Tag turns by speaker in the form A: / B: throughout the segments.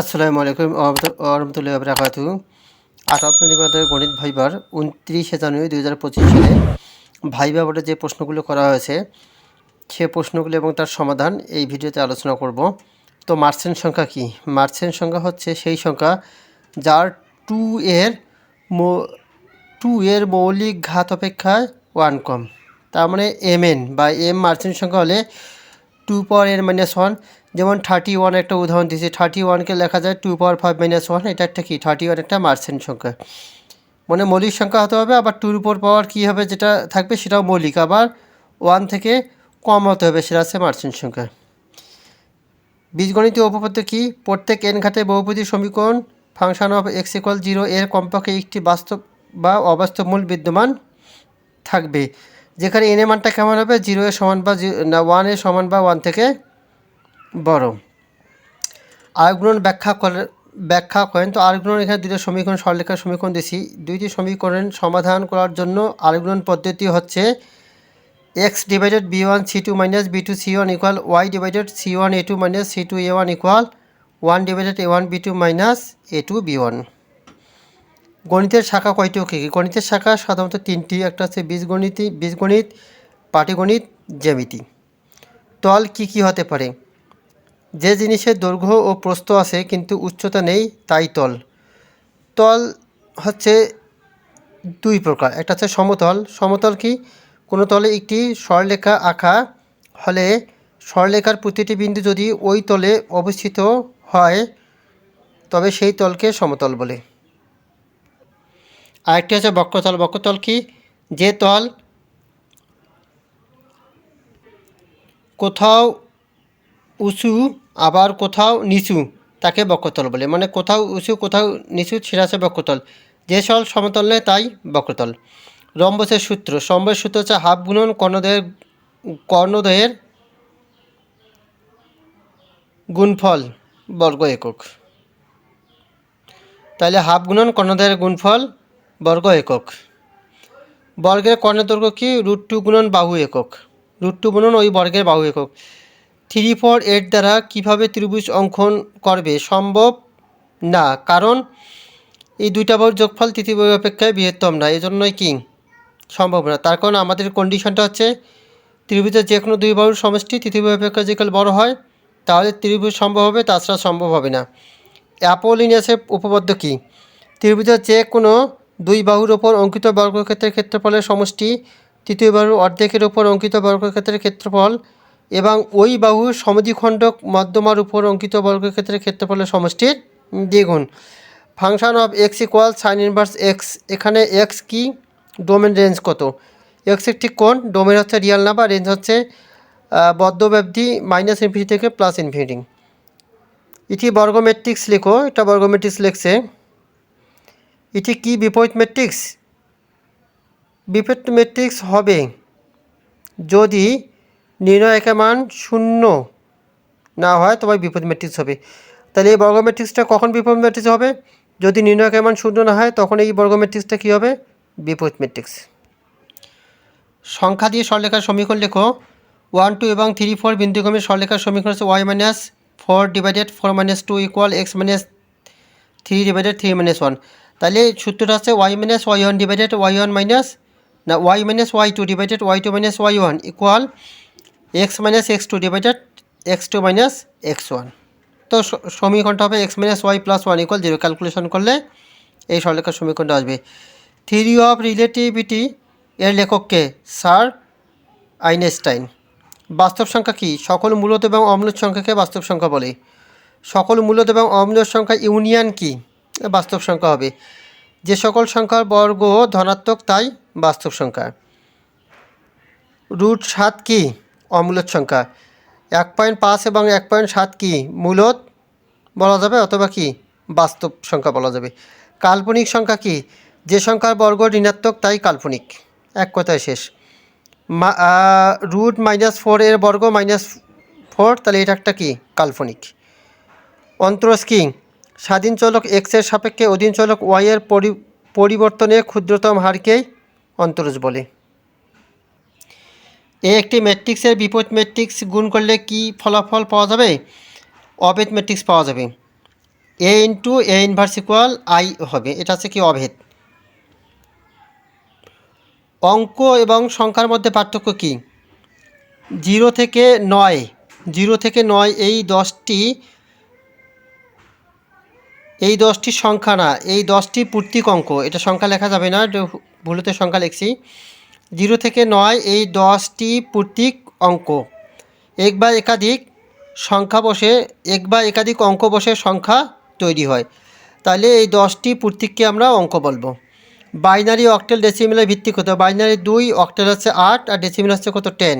A: আসসালামু আলাইকুম আহমতুল্লাহ বরাকাতু আঠারো নিবেদনের গণিত ভাইবার উনত্রিশে জানুয়ারি দুই হাজার পঁচিশ সালে ভাইবা বোর্ডে যে প্রশ্নগুলো করা হয়েছে, সে প্রশ্নগুলো এবং তার সমাধান এই ভিডিওতে আলোচনা করব। তো মার্সেন্ট সংখ্যা কি? মার্সেন্ট সংখ্যা হচ্ছে সেই সংখ্যা যার টু এর টু এর মৌলিক ঘাত অপেক্ষায় ওয়ান কম। তার মানে এম এন বা এম মার্সেন্ট সংখ্যা হলে two power N minus one যেমন থার্টি ওয়ান একটা উদাহরণ দিয়েছি। থার্টি ওয়ানকে লেখা যায় two power five minus one এটা একটা কি? থার্টি ওয়ান একটা মার্সেন্ট সংখ্যা। মানে মৌলিক সংখ্যা হতে হবে, আবার টুর উপর পাওয়ার কী হবে যেটা থাকবে সেটাও মৌলিক। আবার ওয়ান থেকে কম হতে হবে, সেটা আছে মার্সেন্ট সংখ্যা। বীজগণিত উপপাদ্য কি? প্রত্যেক এন ঘাটে বহুপদী সমীকরণ function of X equal zero এর কমপক্ষে একটি বাস্তব বা অবাস্তব মূল বিদ্যমান থাকবে। যেখানে এন মানটা কেমন হবে? জিরো এর সমান বা না ওয়ানের সমান বা ওয়ান থেকে বড়। আরেকগুণ ব্যাখ্যা করে ব্যাখ্যা করেন। তো আরেকগুণ এখানে দুটো সমীকরণ সরলেখার সমীকরণ দিছি। দুইটি সমীকরণ সমাধান করার জন্য আরেকগুণ পদ্ধতি হচ্ছে X divided B one C two minus B two C one equal Y divided C one A two minus C two A one equal one divided A one B two minus A two B one গণিতের শাখা কয়টি ও কী কী? গণিতের শাখা সাধারণত তিনটি। একটা হচ্ছে বীজগণিত বীজগণিত, পাটিগণিত, জ্যামিতি। তল কি কি হতে পারে? যে জিনিসের দৈর্ঘ্য ও প্রস্থ আছে কিন্তু উচ্চতা নেই, তাই তল। তল হচ্ছে দুই প্রকার। একটা হচ্ছে সমতল। সমতল কি? কোনো তলে একটি সরলেখা আঁকা হলে সরলেখার প্রতিটি বিন্দু যদি ওই তলে অবস্থিত হয়, তবে সেই তলকে সমতল বলে। আরেকটি হচ্ছে বক্রতল। বক্রতল কি? যে তল কোথাও উঁচু, আবার কোথাও নিচু, তাকে বক্রতল বলে। মানে কোথাও উঁচু, কোথাও নিচু, সেটা হচ্ছে বক্রতল। যে সল সমতল নেয় তাই বক্রতল। রম্বসের সূত্র। সম্বয়ের সূত্র হচ্ছে হাফ গুণন কর্ণদয়ের কর্ণদয়ের গুণফল বর্গ একক। তাহলে হাফ গুণন কর্ণদয়ের গুণফল বর্গ একক। বর্গের কর্ণের দৈর্ঘ্য কি? রুট টু গুণন বাহু একক। রুট টু গুণন ওই বর্গের বাহু একক। থ্রি ফোর এইট দ্বারা কীভাবে ত্রিভুজ অঙ্কন করবে? সম্ভব না, কারণ এই দুইটা বাহুর যোগফল তৃতীয় বাহু অপেক্ষায় বৃহত্তম না, এজন্যই কি সম্ভব না, তার কারণ আমাদের কন্ডিশনটা হচ্ছে ত্রিভুজের যে কোনো দুই বাহুর সমষ্টি তৃতীয় বাহু অপেক্ষা যেকাল বড় হয়, তাহলে ত্রিভুজ সম্ভব হবে, তাছাড়া সম্ভব হবে না। অ্যাপোলিনিয়াসের উপপাদ্য কী? ত্রিভুজের যে কোনো দুই বাহুর ওপর অঙ্কিত বর্গক্ষেত্রের ক্ষেত্রফলের সমষ্টি, তৃতীয় বাহুর অর্ধেকের ওপর অঙ্কিত বর্গক্ষেত্রের ক্ষেত্রফল এবং ওই বাহুর সমদ্বিখণ্ডক মধ্যমার উপর অঙ্কিত বর্গক্ষেত্রের ক্ষেত্রফলের সমষ্টির দ্বিগুণ। Function of X equal sine inverse X. এখানে এক্স কি? ডোমেন রেঞ্জ কত? এক্স একটি কোন ডোমেন হচ্ছে রিয়াল নাম্বার, রেঞ্জ হচ্ছে বদ্ধব্যাপ্তি মাইনাস ইনফিনিটি থেকে প্লাস ইনফিনিটি। এটি বর্গ ম্যাট্রিক্স লেখো, এটা বর্গ ম্যাট্রিক্স লেখছে। এটি কি বিপরীত ম্যাট্রিক্স বিপরীত ম্যাট্রিক্স হবে যদি নির্ণয়কের মান শূন্য না হয়, তবে বিপরীত ম্যাট্রিক্স হবে। তাহলে এই বর্গ ম্যাট্রিক্সটা কখন বিপরীত ম্যাট্রিক্স হবে? যদি নির্ণয়কের মান শূন্য না হয়, তখন এই বর্গ ম্যাট্রিক্সটা কী হবে? বিপরীত ম্যাট্রিক্স সংখ্যা দিয়ে সরলেখার সমীকরণ লেখো। ওয়ান টু এবং থ্রি ফোর বিন্দুক্রমের সরলেখার সমীকরণ হচ্ছে Y minus four divided four minus two equal X minus three divided three minus one তাহলে সূত্রটা হচ্ছে Y minus Y one divided Y one minus না Y minus Y two divided Y two minus Y one equal X minus X two divided X two minus X one তো সমীকরণটা হবে X minus Y plus one equal zero calculation করলে এই সরলেখার সমীকরণটা আসবে। Theory of relativity এর লেখককে sir Einstein. বাস্তব সংখ্যা কি? সকল মূলত এবং অম্লত সংখ্যাকে বাস্তব সংখ্যা বলে। সকল মূলত এবং অম্লত সংখ্যা ইউনিয়ন কি? বাস্তব সংখ্যা হবে। যে সকল সংখ্যার বর্গ ধনাত্মক, তাই বাস্তব সংখ্যা। রুট সাত কি? অমূলত সংখ্যা। এক পয়েন্ট পাঁচ এবং এক পয়েন্ট সাত কি? মূলত বলা যাবে অথবা কি? বাস্তব সংখ্যা বলা যাবে। কাল্পনিক সংখ্যা কি? যে সংখ্যার বর্গ ঋণাত্মক, তাই কাল্পনিক। এক কথায় শেষ। রুট মাইনাস ফোর এর বর্গ মাইনাস ফোর, তাহলে এটা একটা কি? কাল্পনিক। অন্তরস কি? স্বাধীন চলক এক্সের সাপেক্ষে অধীন চলক ওয়াইয়ের পরি, পরিবর্তনে ক্ষুদ্রতম হারকেই অন্তরজ বলে। এ একটি ম্যাট্রিক্সের বিপরীত ম্যাট্রিক্স গুণ করলে কি ফলাফল পাওয়া যাবে? অবেদ ম্যাট্রিক্স পাওয়া যাবে। A into A inverse equal I হবে। এটা হচ্ছে কি অভেদ? অঙ্ক এবং সংখ্যার মধ্যে পার্থক্য কী? জিরো থেকে নয়, জিরো থেকে নয় এই দশটি এই দশটি সংখ্যা না, এই দশটি পূর্তিক অঙ্ক, এটা সংখ্যা লেখা যাবে না ভুলতে সংখ্যা লিখছি। জিরো থেকে নয়, এই দশটি পূর্তিক অঙ্ক। এক বা একাধিক সংখ্যা বসে, এক বা একাধিক অঙ্ক বসে সংখ্যা তৈরি হয়। তাহলে এই দশটি পূর্তিককে আমরা অঙ্ক বলব। বাইনারি অক্টেল ডেসিমিলের ভিত্তিক কত? বাইনারি দুই, অক্টেল হচ্ছে আট, আর ডেসিমিল হচ্ছে কত? টেন।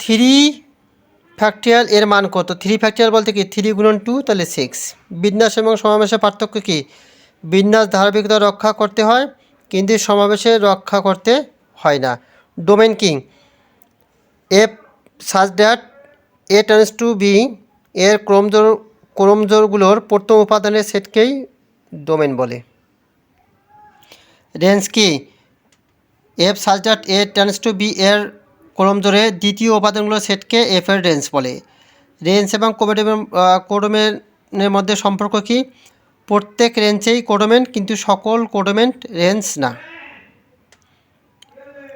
A: থ্রি ফ্যাক্টরিয়াল এর মান কত? থ্রি ফ্যাক্টরিয়াল বলতে কি থ্রি গুণন টু তাহলে সিক্স বিন্যাস এবং সমাবেশের পার্থক্য কি? বিন্যাস ধারাবাহিকতা রক্ষা করতে হয়, কিন্তু সমাবেশে রক্ষা করতে হয় না। Domain king F such that A turns to B এর ক্রমজোর ক্রমজোরগুলোর প্রথম উপাদানের সেটকেই ডোমেন বলে। রেঞ্জ কি? F such that A tends to B এর কলম ধরে দ্বিতীয় উপাদানগুলোর সেটকে এফ এর রেঞ্জ বলে। রেঞ্জ এবং কোডোমের কোডোমেনের মধ্যে সম্পর্ক কি? প্রত্যেক রেঞ্জেই কোডোমেন্ট কিন্তু সকল কোডোমেন্ট রেঞ্জ না।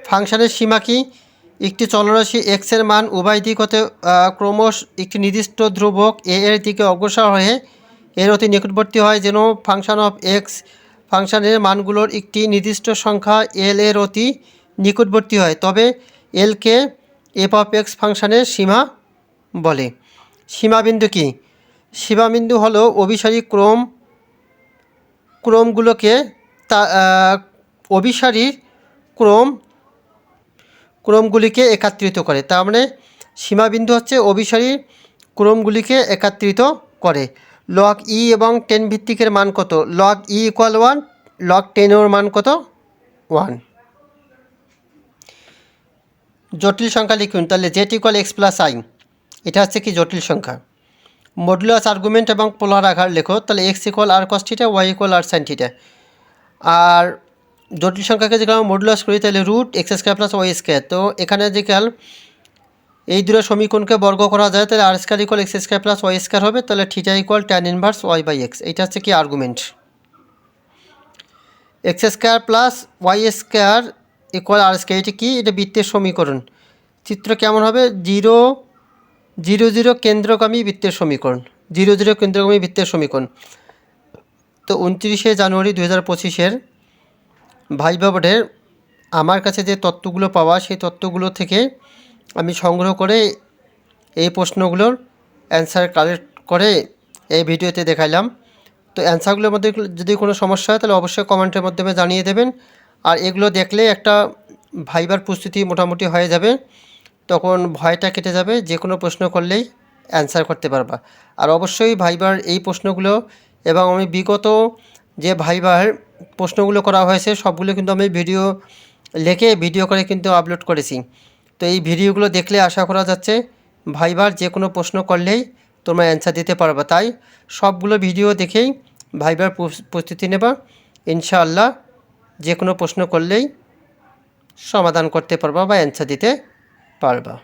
A: ফাংশনের সীমা কি? একটি চলরাশি এক্সের মান উভয় দিক হতে ক্রমশ একটি নির্দিষ্ট ধ্রুবক এ এর দিকে অগ্রসর হয়ে এর অতি নিকটবর্তী হয়, যেন ফাংশন অফ এক্স ফাংশনের মানগুলোর একটি নির্দিষ্ট সংখ্যা এল এর অতি নিকটবর্তী হয়। তবে এলকে এফ অফ এক্স ফাংশনের সীমা বলে। সীমাবিন্দু কি? সীমাবিন্দু হলো অভিসারী ক্রম, ক্রমগুলোকে তা অভিসারী ক্রম, ক্রমগুলিকে একত্রিত করে। তার মানে সীমাবিন্দু হচ্ছে অভিসারী ক্রমগুলিকে একত্রিত করে। লগ ই এবং টেন ভিত্তিকের মান কত? Log E equal one log টেনের মান কত? ওয়ান জটিল সংখ্যা লিখুন, তাহলে Z equal X plus I এটা হচ্ছে কি জটিল সংখ্যা? মডুলাস আর্গুমেন্ট এবং পোলার আঘার লেখো, তাহলে X equal R cos theta Y equal R sine theta আর জটিল সংখ্যাকে যদি মডুলাস করি, তাহলে root X square plus Y square তো এখানে যে কাল এই দুটো সমীকরণকে বর্গ করা যায়, তাহলে R square equal X square plus Y square হবে, তাহলে theta equal tan inverse Y by X এটা হচ্ছে কি argument X square plus Y square equal R square এটা কি? এটা বৃত্তের সমীকরণ। চিত্র কেমন হবে? জিরো জিরো জিরো কেন্দ্রগামী বৃত্তের সমীকরণ। জিরো জিরো কেন্দ্রগামী বৃত্তের সমীকরণ। তো উনত্রিশে জানুয়ারি দু হাজার পঁচিশের ভাইবা বোর্ডের আমার কাছে যে তত্ত্বগুলো পাওয়া, সেই তত্ত্বগুলো থেকে আমি সংগ্রহ করে এই প্রশ্নগুলোর অ্যান্সার কালেক্ট করে এই ভিডিওতে দেখাইলাম। তো অ্যান্সারগুলোর মধ্যে যদি কোনো সমস্যা হয়, তাহলে অবশ্যই কমেন্টের মাধ্যমে জানিয়ে দেবেন। আর এগুলো দেখলে একটা ভাইবার প্রস্তুতি মোটামুটি হয়ে যাবে। তখন ভয়টা কেটে যাবে যে কোনো প্রশ্ন করলেই অ্যান্সার করতে পারবা। আর অবশ্যই ভাইবার এই প্রশ্নগুলো এবং আমি বিগত যে ভাইবার প্রশ্নগুলো করা হয়েছে, সবগুলো কিন্তু আমি ভিডিও লিখে ভিডিও করে কিন্তু আপলোড করেছি। তো এই ভিডিওগুলো দেখলে আশা করা যাচ্ছে, ভাইবার যে কোনো প্রশ্ন করলেই তোমরা অ্যান্সার দিতে পারবা। তাই সবগুলো ভিডিও দেখেই ভাইবার প্রস্তুতি নেবা। ইনশাআল্লাহ যে কোনো প্রশ্ন করলেই সমাধান করতে পারবা বা অ্যান্সার দিতে পারবা।